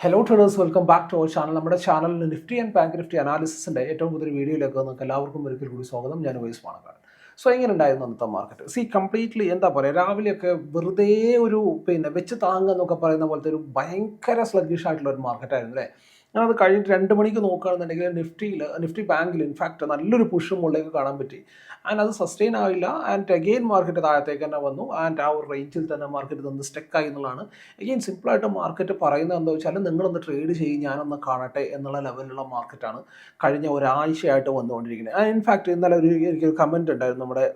Hello traders welcome back to our channel നമ്മുടെ ചാനലിൽ Nifty and bank nifty അനാലിസിസിന്റെ ഏറ്റവും പുതിയ വീഡിയോയിലേക്ക് നിങ്ങൾക്ക് എല്ലാവർക്കും ഒരിക്കൽ കൂടി സ്വാഗതം. ഞാൻ വൈസ് പാണക്കാട് സോ എങ്ങനെ ഉണ്ടായിരുന്നു അന്നത്തെ മാർക്കറ്റ് സി കംപ്ലീറ്റ്ലി എന്താ പറയുക രാവിലെയൊക്കെ വെറുതെ ഒരു പിന്നെ വെച്ച് താങ്ങുക എന്നൊക്കെ പറയുന്ന പോലത്തെ ഒരു ഭയങ്കര സ്ലഗ്ഗിഷ് ആയിട്ടുള്ള ഒരു മാർക്കറ്റായിരുന്നു അല്ലേ? ഞാനത് കഴിഞ്ഞിട്ട് രണ്ട് മണിക്ക് നോക്കുകയാണെന്നുണ്ടെങ്കിൽ നിഫ്റ്റിയിൽ നിഫ്റ്റി ബാങ്കിൽ ഇൻഫാക്റ്റ് നല്ലൊരു പുഷ് മുകളിലേക്ക് കാണാൻ പറ്റി. ആൻഡ് അത് സസ്റ്റെയിൻ ആവില്ല. ആൻഡ് അഗെയിൻ മാർക്കറ്റ് താഴത്തേക്ക് തന്നെ വന്നു. ആൻഡ് ആ ഒരു റേഞ്ചിൽ തന്നെ മാർക്കറ്റ് നിന്ന് സ്റ്റെക്കായി എന്നുള്ളതാണ്. അഗെയിൻ സിമ്പിളായിട്ട് മാർക്കറ്റ് പറയുന്നത് എന്താ വെച്ചാൽ നിങ്ങളൊന്ന് ട്രേഡ് ചെയ്യും ഞാനൊന്ന് കാണട്ടെ എന്നുള്ള ലെവലിലുള്ള മാർക്കറ്റാണ് കഴിഞ്ഞ ഒരാഴ്ചയായിട്ട് വന്നുകൊണ്ടിരിക്കുന്നത്. ആൻഡ് ഇൻഫാക്റ്റ് ഇന്നലെ ഒരു എനിക്കൊരു കമന്റ് ഉണ്ടായിരുന്നു നമ്മുടെ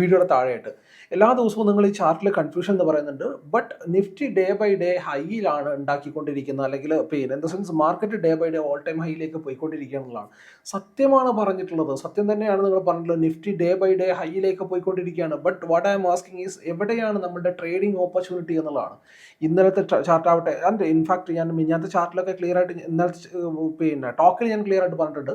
വീഡിയോയുടെ താഴെയായിട്ട്. എല്ലാ ദിവസവും നിങ്ങൾ ഈ ചാർട്ടിൽ കൺഫ്യൂഷൻ എന്ന് പറയുന്നുണ്ട്. But nifty day by day ഹൈയിലാണ് ഉണ്ടാക്കിക്കൊണ്ടിരിക്കുന്നത്. അല്ലെങ്കിൽ pain in the sense market day by day all time ഹൈയിലേക്ക് പോയിക്കൊണ്ടിരിക്കുക എന്നുള്ളതാണ് സത്യമാണ് പറഞ്ഞിട്ടുള്ളത്. സത്യം തന്നെയാണ് നിങ്ങൾ പറഞ്ഞിട്ടുള്ളത്. നിഫ്റ്റി ഡേ ബൈ ഡേ ഹൈയിലേക്ക് പോയിക്കൊണ്ടിരിക്കുകയാണ്. But what I'm asking is എവിടെയാണ് നമ്മുടെ ട്രേഡിംഗ് ഓപ്പർച്യൂണിറ്റി എന്നുള്ളതാണ്. ഇന്നലത്തെ ചാർട്ട് ആവട്ടെ. ഇൻഫാക്ട് ഞാൻ മിഞ്ഞാത്ത ചാർട്ടിലൊക്കെ ക്ലിയർ ആയിട്ട് ഇന്നലത്തെ പിന്നെ ടോക്കിൽ ഞാൻ ക്ലിയർ ആയിട്ട് പറഞ്ഞിട്ടുണ്ട്.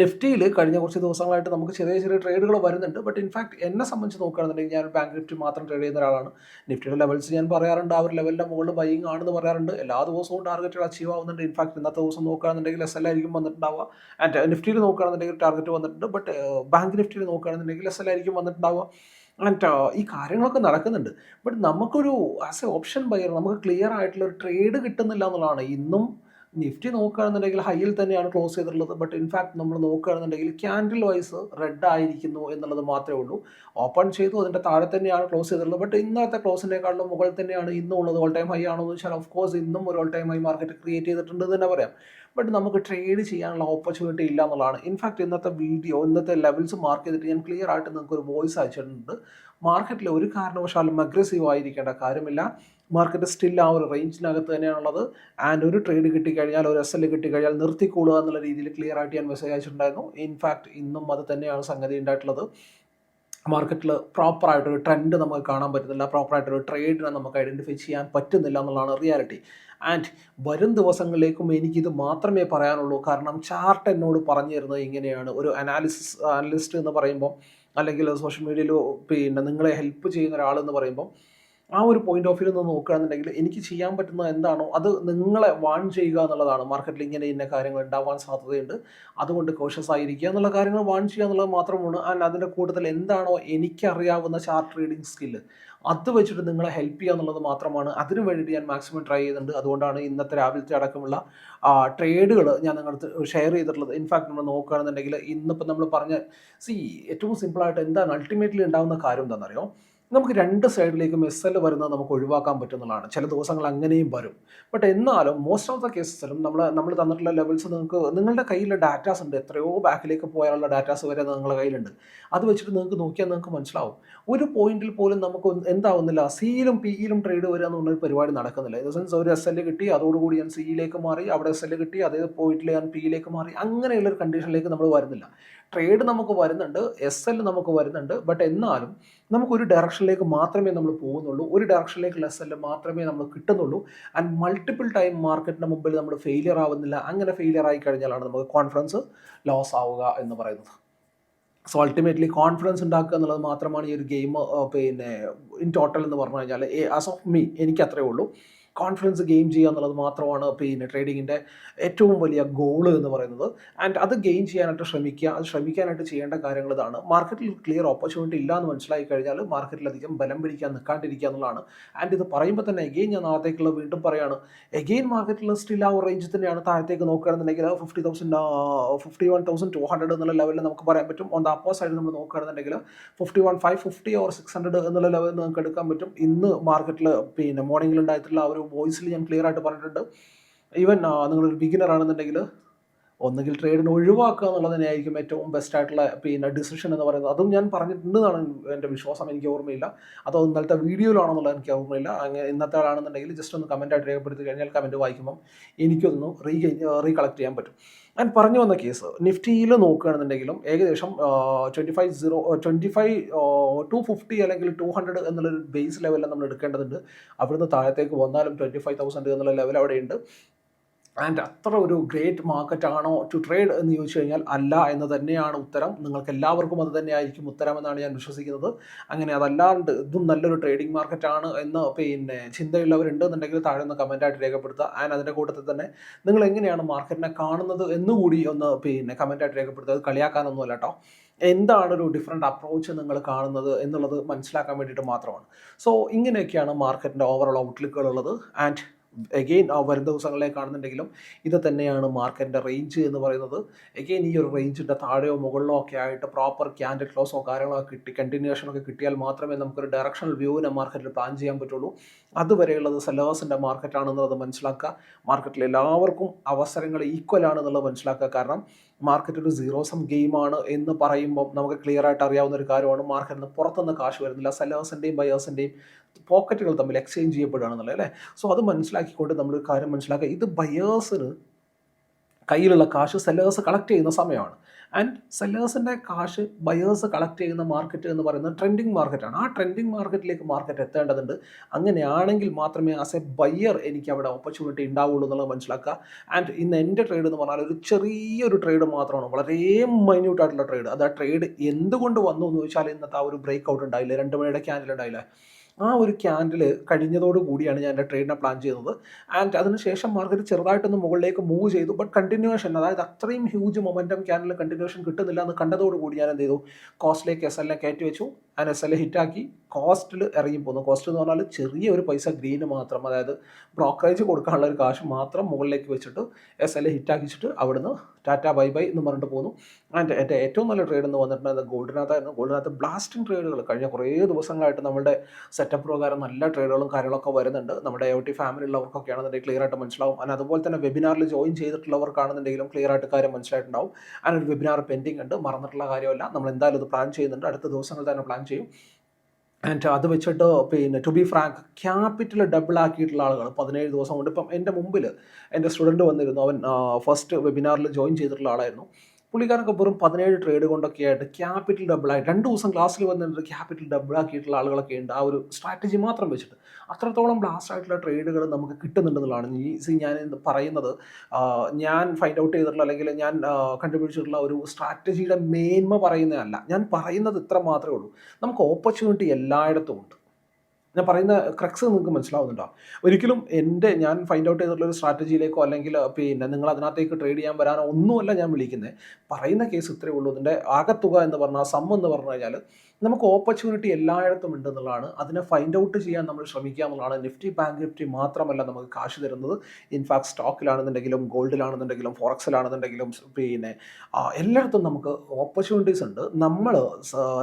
നിഫ്റ്റിയിൽ കഴിഞ്ഞ കുറച്ച് ദിവസങ്ങളായിട്ട് നമുക്ക് ചെറിയ ചെറിയ ട്രേഡുകൾ വരുന്നുണ്ട്. ബട്ട് ഇൻഫാക്ട് എന്നെ സംബന്ധിച്ച് നോക്കുകയാണെന്നുണ്ടെങ്കിൽ ഞാൻ ബാങ്ക് നിഫ്റ്റി മാത്രം ട്രേഡ് ചെയ്യുന്ന ഒരാളാണ്. നിഫ്റ്റിയുടെ ലെവൽസ് ഞാൻ പറയാറുണ്ട്. ആ ഒരു ലെവലിന്റെ മുകളിൽ ബൈങ് ആണെന്ന് പറയാറുണ്ട്. എല്ലാ ദിവസവും ടാർഗറ്റുകൾ അച്ചീവ് ആവുന്നുണ്ട്. ഇൻഫാക്ട് ഇന്നത്തെ ദിവസം നോക്കുകയാണെന്നുണ്ടെങ്കിൽ എസ് എൽ ആയിരിക്കും വന്നിട്ടുണ്ടാവുക. ആൻഡ് നിഫ്റ്റിയിൽ നോക്കുകയാണെന്നുണ്ടെങ്കിൽ ടാർഗറ്റ് വന്നിട്ടുണ്ട്. ബട്ട് ബാങ്ക് നിഫ്റ്റിയിൽ നോക്കുകയാണെന്നുണ്ടെങ്കിൽ എസ് എൽ ആയിരിക്കും വന്നിട്ടുണ്ടാവുക. ആൻഡ് ഈ കാര്യങ്ങളൊക്കെ നടക്കുന്നുണ്ട്. ബട്ട് നമുക്കൊരു ആസ് എ ഓപ്ഷൻ ബയർ നമുക്ക് ക്ലിയർ ആയിട്ടുള്ള ഒരു ട്രേഡ് കിട്ടുന്നില്ല എന്നുള്ളതാണ്. ഇന്നും നിഫ്റ്റി നോക്കുകയാണെന്നുണ്ടെങ്കിൽ ഹൈയിൽ തന്നെയാണ് ക്ലോസ് ചെയ്തിട്ടുള്ളത്. ബട്ട് ഇൻഫാക്ട് നമ്മൾ നോക്കുകയാണെന്നുണ്ടെങ്കിൽ ക്യാൻഡിൽ വൈസ് റെഡ് ആയിരിക്കുന്നു എന്നുള്ളത് മാത്രമേ ഉള്ളൂ. ഓപ്പൺ ചെയ്തു അതിന്റെ താഴെ തന്നെയാണ് ക്ലോസ് ചെയ്തിട്ടുള്ളത്. ബട്ട് ഇന്നത്തെ ക്ലോസിനേക്കാളും മുകളിൽ തന്നെയാണ് ഇന്നും ഉള്ളത് ഓൾ ടൈം ഹൈ ആണോ എന്ന് വെച്ചാൽ ഓഫ് കോഴ്സ് ഇന്നും ഒരു all time high market create ചെയ്തിട്ടുണ്ട് എന്ന് തന്നെ പറയാം. ബട്ട് നമുക്ക് ട്രേഡ് ചെയ്യാനുള്ള ഓപ്പർച്യൂണിറ്റി ഇല്ല എന്നുള്ളതാണ്. ഇൻഫാക്ട് ഇന്നത്തെ വീഡിയോ ഇന്നത്തെ ലെവൽസ് മാർക്ക് ചെയ്തിട്ട് ഞാൻ ക്ലിയർ ആയിട്ട് നിങ്ങൾക്ക് ഒരു വോയിസ് അയച്ചിട്ടുണ്ട് മാർക്കറ്റിൽ ഒരു കാരണവശാലും അഗ്രസീവ് ആയിരിക്കേണ്ട കാര്യമില്ല. മാർക്കറ്റ് സ്റ്റിൽ ആ ഒരു റേഞ്ചിനകത്ത് തന്നെയാണുള്ളത്. ആൻഡ് ഒരു ട്രേഡ് കിട്ടിക്കഴിഞ്ഞാൽ ഒരു എസ് എൽ കിട്ടിക്കഴിഞ്ഞാൽ നിർത്തിക്കൊള്ളുക എന്നുള്ള രീതിയിൽ ക്ലിയർ ആയിട്ട് ഞാൻ മെസ്സേജ് അയച്ചിട്ടുണ്ടായിരുന്നു. ഇൻഫാക്ട് ഇന്നും അത് തന്നെയാണ് സംഗതി ഉണ്ടായിട്ടുള്ളത്. മാർക്കറ്റിൽ പ്രോപ്പറായിട്ടൊരു ട്രെൻഡ് നമുക്ക് കാണാൻ പറ്റുന്നില്ല. പ്രോപ്പറായിട്ടൊരു ട്രേഡിനെ നമുക്ക് ഐഡന്റിഫൈ ചെയ്യാൻ പറ്റുന്നില്ല എന്നുള്ളതാണ് റിയാലിറ്റി ആൻഡ് വരും ദിവസങ്ങളിലേക്കും എനിക്കിത് മാത്രമേ പറയാനുള്ളൂ. കാരണം ചാർട്ട് എന്നോട് പറഞ്ഞു തരുന്നത് ഇങ്ങനെയാണ്. ഒരു അനാലിസിസ് അനലിസ്റ്റ് എന്ന് പറയുമ്പോൾ അല്ലെങ്കിൽ സോഷ്യൽ മീഡിയയിൽ പിന്നെ നിങ്ങളെ ഹെൽപ്പ് ചെയ്യുന്ന ഒരാളെന്ന് പറയുമ്പോൾ ആ ഒരു പോയിന്റ് ഓഫ് വ്യൂ നിന്ന് നോക്കുകയാണെന്നുണ്ടെങ്കിൽ എനിക്ക് ചെയ്യാൻ പറ്റുന്ന എന്താണോ അത് നിങ്ങളെ വാൺ ചെയ്യുക എന്നുള്ളതാണ്. മാർക്കറ്റിൽ ഇങ്ങനെ ഇന്ന കാര്യങ്ങൾ ഉണ്ടാവാൻ സാധ്യതയുണ്ട്. അതുകൊണ്ട് കോഷ്യസ് ആയിരിക്കുക എന്നുള്ള കാര്യങ്ങൾ വാൺ ചെയ്യുക എന്നുള്ളത് മാത്രമാണ് ആൻഡ് അതിന്റെ കൂട്ടത്തിൽ എന്താണോ എനിക്കറിയാവുന്ന ചാർട്ട് റീഡിംഗ് സ്കില്ല് അത് വെച്ചിട്ട് നിങ്ങളെ ഹെൽപ്പ് ചെയ്യുക എന്നുള്ളത് മാത്രമാണ്. അതിനു വേണ്ടിയിട്ട് ഞാൻ മാക്സിമം ട്രൈ ചെയ്യുന്നുണ്ട്. അതുകൊണ്ടാണ് ഇന്നത്തെ രാവിലത്തെ അടക്കമുള്ള ട്രേഡുകൾ ഞാൻ നിങ്ങൾക്ക് ഷെയർ ചെയ്തിട്ടുള്ളത്. ഇൻഫാക്ട് നമ്മൾ നോക്കുകയാണെന്നുണ്ടെങ്കിൽ ഇന്നിപ്പോൾ നമ്മൾ പറഞ്ഞ സി ഏറ്റവും സിമ്പിളായിട്ട് എന്താണ്? അൾട്ടിമേറ്റ്ലി ഉണ്ടാകുന്ന കാര്യം എന്താണെന്നറിയോ? നമുക്ക് രണ്ട് സൈഡിലേക്കും എസ് എൽ വരുന്നത് നമുക്ക് ഒഴിവാക്കാൻ പറ്റുന്നതാണ്. ചില ദിവസങ്ങൾ അങ്ങനെയും വരും. ബട്ട് എന്നാലും മോസ്റ്റ് ഓഫ് ദ കേസസിലും നമ്മൾ നമ്മൾ തന്നിട്ടുള്ള ലെവൽസ് നിങ്ങൾക്ക് നിങ്ങളുടെ കയ്യിലെ ഡാറ്റാസ് ഉണ്ട്. എത്രയോ ബാക്കിലേക്ക് പോയാലുള്ള ഡാറ്റാസ് വരെ നിങ്ങളുടെ കയ്യിലുണ്ട്. അത് വെച്ചിട്ട് നിങ്ങൾക്ക് നോക്കിയാൽ നിങ്ങൾക്ക് മനസ്സിലാവും. ഒരു പോയിന്റിൽ പോലും നമുക്ക് എന്താവുന്നില്ല. സിയിലും പിയിലും ട്രേഡ് വരിക എന്ന് പറഞ്ഞൊരു പരിപാടി നടക്കുന്നില്ല. ഇൻ ദ സെൻസ് ഒരു എസ് എൽ കിട്ടി അതോടുകൂടി ഞാൻ സിയിലേക്ക് മാറി അവിടെ എസ് എൽ കിട്ടി അതേ പോയിന്റിൽ ഞാൻ പിയിലേക്ക് മാറി. അങ്ങനെയുള്ള ഒരു കണ്ടീഷനിലേക്ക് നമ്മൾ വരുന്നില്ല. ട്രേഡ് നമുക്ക് വരുന്നുണ്ട് എസ് എൽ നമുക്ക് വരുന്നുണ്ട്. ബട്ട് എന്നാലും നമുക്കൊരു ഡയറക്ഷനിലേക്ക് മാത്രമേ നമ്മൾ പോകുന്നുള്ളൂ. ഒരു ഡയറക്ഷനിലേക്ക് ലെസ് എൽ മാത്രമേ നമ്മൾ കിട്ടുന്നുള്ളൂ. ആൻഡ് മൾട്ടിപ്പിൾ ടൈം മാർക്കറ്റിന് മുമ്പിൽ നമ്മൾ ഫെയിലിയർ ആവുന്നില്ല. അങ്ങനെ ഫെയിലിയർ ആയി കഴിഞ്ഞാലാണ് നമുക്ക് കോൺഫിഡൻസ് ലോസ് ആവുക എന്ന് പറയുന്നത്. സോ അൾട്ടിമേറ്റ്ലി കോൺഫിഡൻസ് ഉണ്ടാക്കുക എന്നുള്ളത് മാത്രമാണ് ഈ ഒരു ഗെയിം പിന്നെ ഇൻ ടോട്ടൽ എന്ന് പറഞ്ഞു കഴിഞ്ഞാൽ ആസ് ഓഫ് മീ എനിക്ക് അത്രേ ഉള്ളൂ. കോൺഫിഡൻസ് ഗെയിൻ ചെയ്യുക എന്നുള്ളത് മാത്രമാണ് പിന്നെ ട്രേഡിങ്ങിന്റെ ഏറ്റവും വലിയ ഗോൾ എന്ന് പറയുന്നത്. ആൻഡ് അത് ഗെയിൻ ചെയ്യാനായിട്ട് ശ്രമിക്കുക അത് ശ്രമിക്കാനായിട്ട് ചെയ്യേണ്ട കാര്യങ്ങൾ ഇതാണ്. മാർക്കറ്റിൽ ക്ലിയർ ഓപ്പർച്യൂണിറ്റി ഇല്ല എന്ന് മനസ്സിലായി കഴിഞ്ഞാൽ മാർക്കറ്റിലധികം ബലം പിടിക്കാൻ നിൽക്കാണ്ടിരിക്കുക എന്നുള്ളതാണ്. ആൻഡ് ഇത് പറയുമ്പോൾ തന്നെ എഗെയിൻ ഞാൻ നാളത്തേക്കുള്ള വീണ്ടും പറയാണ്. എഗെയിൻ മാർക്കറ്റിൽ സ്റ്റിൽ ആ റേഞ്ച് തന്നെയാണ് താഴത്തേക്ക് നോക്കുകയാണെന്നുണ്ടെങ്കിൽ fifty thousand fifty one thousand two hundred എന്നുള്ള ലെവലിൽ നമുക്ക് പറയാൻ പറ്റും. ഓൺ ദ അപ്പോ സൈഡ് നമ്മൾ നോക്കുകയാണെന്നുണ്ടെങ്കിൽ fifty one five fifty or six hundred എന്നുള്ള ലെവലിൽ നമുക്ക് എടുക്കാൻ പറ്റും. ഇന്ന് മാർക്കറ്റിൽ പിന്നെ മോർണിംഗിൽ ഉണ്ടായിട്ടുള്ള ആ ഒരു വോയിസിൽ ഞാൻ ക്ലിയർ ആയിട്ട് പറഞ്ഞിട്ടുണ്ട്. ഈവൻ നിങ്ങളൊരു ബിഗിനർ ആണെന്നുണ്ടെങ്കിൽ ഒന്നുകിൽ ട്രേഡിന് ഒഴിവാക്കുക എന്നുള്ളത് തന്നെയായിരിക്കും ഏറ്റവും ബെസ്റ്റ് ആയിട്ടുള്ള പിന്നെ ഡിസിഷൻ എന്ന് പറയുന്നത്. അതും ഞാൻ പറഞ്ഞിട്ടുണ്ടെന്നാണ് എന്റെ വിശ്വാസം. എനിക്ക് ഓർമ്മയില്ല. അതോ ഇന്നലത്തെ വീഡിയോയിലാണെന്നുള്ളത് എനിക്ക് ഓർമ്മയില്ല. അങ്ങനെ ഇന്നത്തെ ആളാണെന്നുണ്ടെങ്കിൽ ജസ്റ്റ് ഒന്ന് കമന്റായിട്ട് രേഖപ്പെടുത്തി കഴിഞ്ഞാൽ കമന്റ് വായിക്കുമ്പം എനിക്കൊന്ന് റീ റീകളക്ട് ചെയ്യാൻ പറ്റും. ഞാൻ പറഞ്ഞു വന്ന കേസ് നിഫ്റ്റിയിൽ നോക്കുകയാണെന്നുണ്ടെങ്കിലും ഏകദേശം twenty five zero twenty five two fifty അല്ലെങ്കിൽ ടു ഹൺഡ്രഡ് എന്നുള്ളൊരു ബേസ് ലെവലിൽ നമ്മൾ എടുക്കേണ്ടതുണ്ട്. അവിടുന്ന് താഴത്തേക്ക് വന്നാലും ട്വന്റി ഫൈവ് തൗസൻഡ് എന്നുള്ള ലെവൽ അവിടെയുണ്ട് ആൻഡ് അത്ര ഒരു ഗ്രേറ്റ് മാർക്കറ്റ് ആണോ ടു ട്രേഡ് എന്ന് ചോദിച്ചു കഴിഞ്ഞാൽ അല്ല എന്ന് തന്നെയാണ് ഉത്തരം. നിങ്ങൾക്ക് എല്ലാവർക്കും അത് തന്നെയായിരിക്കും ഉത്തരം എന്നാണ് ഞാൻ വിശ്വസിക്കുന്നത്. അങ്ങനെ അതല്ലാണ്ട് ഇതും നല്ലൊരു ട്രേഡിംഗ് മാർക്കറ്റ് ആണ് എന്ന് പിന്നെ ചിന്തയുള്ളവരുണ്ട് എന്നുണ്ടെങ്കിൽ താഴെ ഒന്ന് കമന്റായിട്ട് രേഖപ്പെടുത്തുക. ആൻഡ് അതിന്റെ കൂട്ടത്തിൽ തന്നെ നിങ്ങൾ എങ്ങനെയാണ് മാർക്കറ്റിനെ കാണുന്നത് എന്നുകൂടി ഒന്ന് പിന്നെ കമന്റായിട്ട് രേഖപ്പെടുത്തുക. അത് കളിയാക്കാനൊന്നും അല്ല കേട്ടോ എന്താണ് ഒരു ഡിഫറെന്റ് അപ്രോച്ച് നിങ്ങൾ കാണുന്നത് എന്നുള്ളത് മനസ്സിലാക്കാൻ വേണ്ടിയിട്ട് മാത്രമാണ്. സോ ഇങ്ങനെയൊക്കെയാണ് മാർക്കറ്റിന്റെ ഓവറോൾ ഔട്ട്ലുക്കുകൾ ഉള്ളത്. ആൻഡ് എഗെയിൻ വരും ദിവസങ്ങളിലേക്ക് കാണുന്നുണ്ടെങ്കിലും ഇത് തന്നെയാണ് മാർക്കറ്റിന്റെ റേഞ്ച് എന്ന് പറയുന്നത്. എഗെയിൻ ഈ ഒരു റേഞ്ചിന്റെ താഴെയോ മുകളിലോ ഒക്കെ ആയിട്ട് പ്രോപ്പർ ക്യാൻഡിൽ ക്ലോസോ കാര്യങ്ങളോ കിട്ടി കണ്ടിന്യൂഷൻ ഒക്കെ കിട്ടിയാൽ മാത്രമേ നമുക്കൊരു ഡയറക്ഷണൽ വ്യൂവിനെ മാർക്കറ്റിൽ പ്ലാൻ ചെയ്യാൻ പറ്റുള്ളൂ. അതുവരെയുള്ളത് സെല്ലേഴ്സിന്റെ മാർക്കറ്റാണെന്നുള്ളത് മനസ്സിലാക്കുക. മാർക്കറ്റിൽ എല്ലാവർക്കും അവസരങ്ങൾ ഈക്വൽ ആണെന്നുള്ളത് മനസ്സിലാക്കുക. കാരണം മാർക്കറ്റ് ഒരു സീറോ സം ഗെയിമാണ് എന്ന് പറയുമ്പോൾ നമുക്ക് ക്ലിയർ ആയിട്ട് അറിയാവുന്ന ഒരു കാര്യമാണ് മാർക്കറ്റിൽ നിന്ന് പുറത്തുനിന്ന് കാശ് വരുന്നില്ല. സെല്ലേഴ്സിന്റെയും ബയേഴ്സിന്റെയും പോക്കറ്റുകൾ തമ്മിൽ എക്സ്ചേഞ്ച് ചെയ്യപ്പെടുകയാണെന്നുള്ളത് അല്ലേ? സോ അത് മനസ്സിലാക്കിക്കൊണ്ട് നമ്മൾ കാര്യം മനസ്സിലാക്കുക. ഇത് ബയേഴ്സിന് കയ്യിലുള്ള കാശ് സെല്ലേഴ്സ് കളക്ട് ചെയ്യുന്ന സമയമാണ്. ആൻഡ് സെല്ലേഴ്സിന്റെ കാശ് ബയേഴ്സ് കളക്ട് ചെയ്യുന്ന മാർക്കറ്റ് എന്ന് പറയുന്നത് ട്രെൻഡിങ് മാർക്കറ്റാണ് ആ ട്രെൻഡിങ് മാർക്കറ്റിലേക്ക് മാർക്കറ്റ് എത്തേണ്ടതുണ്ട്. അങ്ങനെയാണെങ്കിൽ മാത്രമേ ആസ് എ ബയ്യർ എനിക്ക് അവിടെ ഓപ്പർച്യൂണിറ്റി ഉണ്ടാവുള്ളൂ എന്നുള്ളത് മനസ്സിലാക്കുക. ആൻഡ് ഇന്ന് എന്റെ ട്രേഡ് എന്ന് പറഞ്ഞാൽ ഒരു ചെറിയൊരു ട്രേഡ് മാത്രമാണ്. വളരെ മൈന്യൂട്ടായിട്ടുള്ള ട്രേഡ് അത് ആ ട്രേഡ് എന്തുകൊണ്ട് വന്നു എന്ന് ചോദിച്ചാൽ ഇന്നത്തെ ആ ഒരു ബ്രേക്ക് ഔട്ട് ഉണ്ടായില്ല. രണ്ട് മണിയുടെ ക്യാൻഡിൽ ഉണ്ടായില്ല. ആ ഒരു ക്യാൻഡിൽ കഴിഞ്ഞതോട് കൂടിയാണ് ഞാൻ എന്റെ ട്രേഡിനെ പ്ലാൻ ചെയ്തത്. ആൻഡ് അതിനുശേഷം മാർക്കറ്റ് ചെറുതായിട്ടൊന്ന് മുകളിലേക്ക് മൂവ് ചെയ്തു. ബട്ട് കണ്ടിന്യൂഷൻ അതായത് അത്രയും ഹ്യൂജ് മൊമെന്റം ക്യാൻഡിൽ കണ്ടിന്യൂഷൻ കിട്ടുന്നില്ല എന്ന് കണ്ടതോട് കൂടി ഞാൻ എന്ത് ചെയ്തു? കോസ്റ്റിലേക്ക് എസ് എല്ലാം കയറ്റി വെച്ചു. എൽ ഹിറ്റാക്കി കോസ്റ്റിൽ ഇറങ്ങി പോകുന്നു കോസ്റ്റ് എന്ന് പറഞ്ഞാൽ ചെറിയ ഒരു പൈസ ഗ്രീന് മാത്രം അതായത് ബ്രോക്കറേജ് കൊടുക്കാനുള്ള ഒരു കാശ് മാത്രം മുകളിലേക്ക് വെച്ചിട്ട് എസ് എൽ ഹിറ്റാക്കിച്ചിട്ട് അവിടുന്ന് ടാറ്റ ബൈ ബൈ എന്ന് പറഞ്ഞിട്ട് പോകുന്നു ആൻഡ് എന്റെ ഏറ്റവും നല്ല ട്രേഡ് എന്ന് വന്നിട്ടുള്ളത് ഗോൾഡിനകത്തായിരുന്നു ഗോൾഡിനകത്ത് ബ്ലാസ്റ്റിംഗ് ട്രേഡുകൾ കഴിഞ്ഞ കുറേ ദിവസങ്ങളായിട്ട് നമ്മുടെ സെറ്റപ്പ് പ്രകാരം നല്ല ട്രേഡുകളും കാര്യങ്ങളൊക്കെ വരുന്നുണ്ട്. നമ്മുടെ ഒ ടി ഫാമിലി ഉള്ളവർക്കൊക്കെയാണെന്നുണ്ടെങ്കിൽ ക്ലിയർ ആയിട്ട് മനസ്സിലാവും. ആൻഡ് അതുപോലെ തന്നെ വെബിനാറിൽ ജോയിൻ ചെയ്തിട്ടുള്ളവർക്കാണെന്നുണ്ടെങ്കിലും ക്ലിയർ ആയിട്ട് കാര്യം മനസ്സിലായിട്ടുണ്ടാവും. ആൻഡ് ഒരു വെബിനാർ പെൻഡിങ് ഉണ്ട്. മറന്നിട്ടുള്ള കാര്യമല്ല. നമ്മൾ എന്തായാലും ഇത് പ്ലാൻ ചെയ്യുന്നുണ്ട്. അടുത്ത ദിവസങ്ങൾ തന്നെ പ്ലാൻ ചെയ്യും. ആൻഡ് അത് വെച്ചിട്ട് പിന്നെ to be frank capital double ആക്കിയിട്ടുള്ള ആളുകൾ പതിനേഴ് ദിവസം കൊണ്ട് ഇപ്പം എന്റെ മുമ്പിൽ എന്റെ സ്റ്റുഡന്റ് വന്നിരുന്നു. അവൻ ഫസ്റ്റ് വെബിനാറിൽ ജോയിൻ ചെയ്തിട്ടുള്ള ആളായിരുന്നു. പുള്ളിക്കാരൊക്കെ വെറും പതിനേഴ് ട്രേഡ് കൊണ്ടൊക്കെ ആയിട്ട് ക്യാപിറ്റൽ ഡബിളായി രണ്ട് ദിവസം ക്ലാസ്സിൽ വന്നിട്ട് ക്യാപിറ്റൽ ഡബിളാക്കിയിട്ടുള്ള ആളുകളൊക്കെ ഉണ്ട്. ആ ഒരു സ്ട്രാറ്റജി മാത്രം വെച്ചിട്ട്. അത്രത്തോളം ബ്ലാസ്റ്റ് ആയിട്ടുള്ള ട്രേഡുകൾ നമുക്ക് കിട്ടുന്നുണ്ടെന്നുള്ളതാണ്. ഈ ഞാൻ പറയുന്നത്. ഞാൻ ഫൈൻഡ് ഔട്ട് ചെയ്തിട്ടുള്ള അല്ലെങ്കിൽ ഞാൻ കണ്ടുപിടിച്ചിട്ടുള്ള ഒരു സ്ട്രാറ്റജിയുടെ മേന്മ പറയുന്നതല്ല. ഞാൻ പറയുന്നത് ഇത്ര മാത്രമേ ഉള്ളൂ. നമുക്ക് ഓപ്പർച്യൂണിറ്റി എല്ലായിടത്തും ഉണ്ട്. ഞാൻ പറയുന്ന ക്രക്സ് നിങ്ങൾക്ക് മനസ്സിലാവുന്നുണ്ടോ? ഒരിക്കലും എന്റെ ഞാൻ ഫൈൻഡ് ഔട്ട് ചെയ്തിട്ടുള്ള ഒരു സ്ട്രാറ്റജിയിലേക്കോ അല്ലെങ്കിൽ പിന്നെ നിങ്ങൾ അതിനകത്തേക്ക് ട്രേഡ് ചെയ്യാൻ വരാനോ ഒന്നുമല്ല ഞാൻ വിളിക്കുന്നത് പറയുന്ന കേസ് ഇത്രയേ ഉള്ളൂ. ഇതിന്റെ ആകത്തുക എന്ന് പറഞ്ഞാൽ സം എന്ന് പറഞ്ഞു കഴിഞ്ഞാൽ നമുക്ക് ഓപ്പർച്യൂണിറ്റി എല്ലായിടത്തും ഉണ്ട് എന്നുള്ളതാണ് അതിനെ ഫൈൻഡ് ഔട്ട് ചെയ്യാൻ നമ്മൾ ശ്രമിക്കുക എന്നുള്ളതാണ് നിഫ്റ്റി ബാങ്ക് നിഫ്റ്റി മാത്രമല്ല നമുക്ക് കാശ് തരുന്നത്. ഇൻഫാക്ട് സ്റ്റോക്കിലാണെന്നുണ്ടെങ്കിലും ഗോൾഡിലാണെന്നുണ്ടെങ്കിലും ഫോറക്സിലാണെന്നുണ്ടെങ്കിലും പിന്നെ എല്ലായിടത്തും നമുക്ക് ഓപ്പർച്യൂണിറ്റീസ് ഉണ്ട്. നമ്മൾ